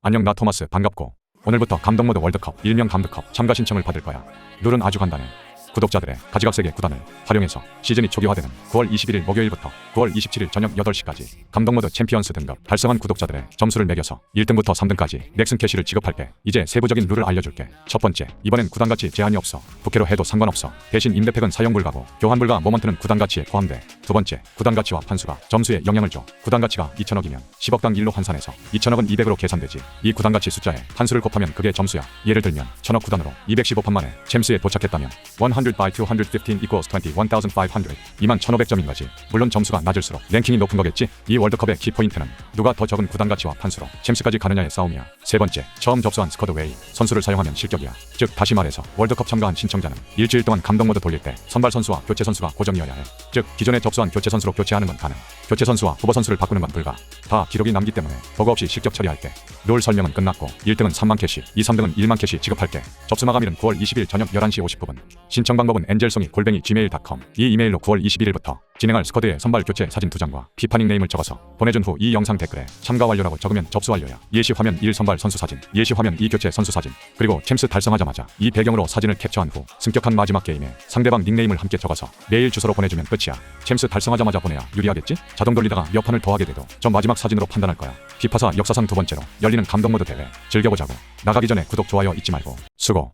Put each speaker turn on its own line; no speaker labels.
안녕 나 토마스. 반갑고. 오늘부터 감독모드 월드컵 일명 감드컵 참가 신청을 받을 거야. 룰은 아주 간단해. 구독자들의 가지각색의 구단을 활용해서 시즌이 초기화되는 9월 21일 목요일부터 9월 27일 저녁 8시까지 감독모드 챔피언스 등급 달성한 구독자들의 점수를 매겨서 1등부터 3등까지 넥슨 캐시를 지급할게 이제 세부적인 룰을 알려줄게. 첫 번째 이번엔 구단가치 제한이 없어. 부캐로 해도 상관없어. 대신 임대팩은 사용 불가고 교환 불가 모먼트는 구단가치에 포함돼 두 번째 구단 가치와 판수가 점수에 영향을 줘. 구단 가치가 2천억이면 10억당 1로 환산해서 2천억은 200으로 계산되지. 이 구단 가치 숫자에 판수를 곱하면 그게 점수야. 예를 들면 천억 구단으로 215판 만에 챔스에 도착했다면 100 by 215 equals 20 1500 2만 1500점인 거지. 물론 점수가 낮을수록 랭킹이 높은 거겠지? 이 월드컵의 키포인트는 누가 더 적은 구단 가치와 판수로 챔스까지 가느냐의 싸움이야 세 번째 처음 접수한 스쿼드 웨이 선수를 사용하면 실격이야. 즉 다시 말해서 월드컵 참가한 신청자는 일주일 동안 감독 모드 돌릴 때 선발 선수와 교체 선수가 고정이어야 해 즉 기존에 접수 한 교체 선수로 교체하는 건 가능. 교체 선수와 후보 선수를 바꾸는 건 불가. 다 기록이 남기 때문에 보고 없이 실격 처리할게. 룰 설명은 끝났고 1등은 3만 캐시 2, 3등은 1만 캐시 지급할게. 접수 마감일은 9월 20일 저녁 11시 50분. 신청 방법은 엔젤송이 골뱅이 gmail.com 이 이메일로 9월 21일부터 진행할 스쿼드의 선발 교체 사진 두 장과 피파 닉 네임을 적어서 보내준 후 이 영상 댓글에 참가 완료라고 적으면 접수 완료야. 예시 화면 1 선발 선수 사진 예시 화면 2 교체 선수 사진 그리고 챔스 달성하자마자 이 배경으로 사진을 캡처한 후 승격한 마지막 게임에 상대방 닉네임을 함께 적어서 메일 주소로 보내주면 끝이야. 챔스 달성하자마자 보내야 유리하겠지? 자동 돌리다가 몇 판을 더 하게 돼도 저 마지막 사진으로 판단할 거야. 피파사 역사상 두 번째로 열리는 감독 모드 대회 즐겨보자고. 나가기 전에 구독 좋아요 잊지 말고. 수고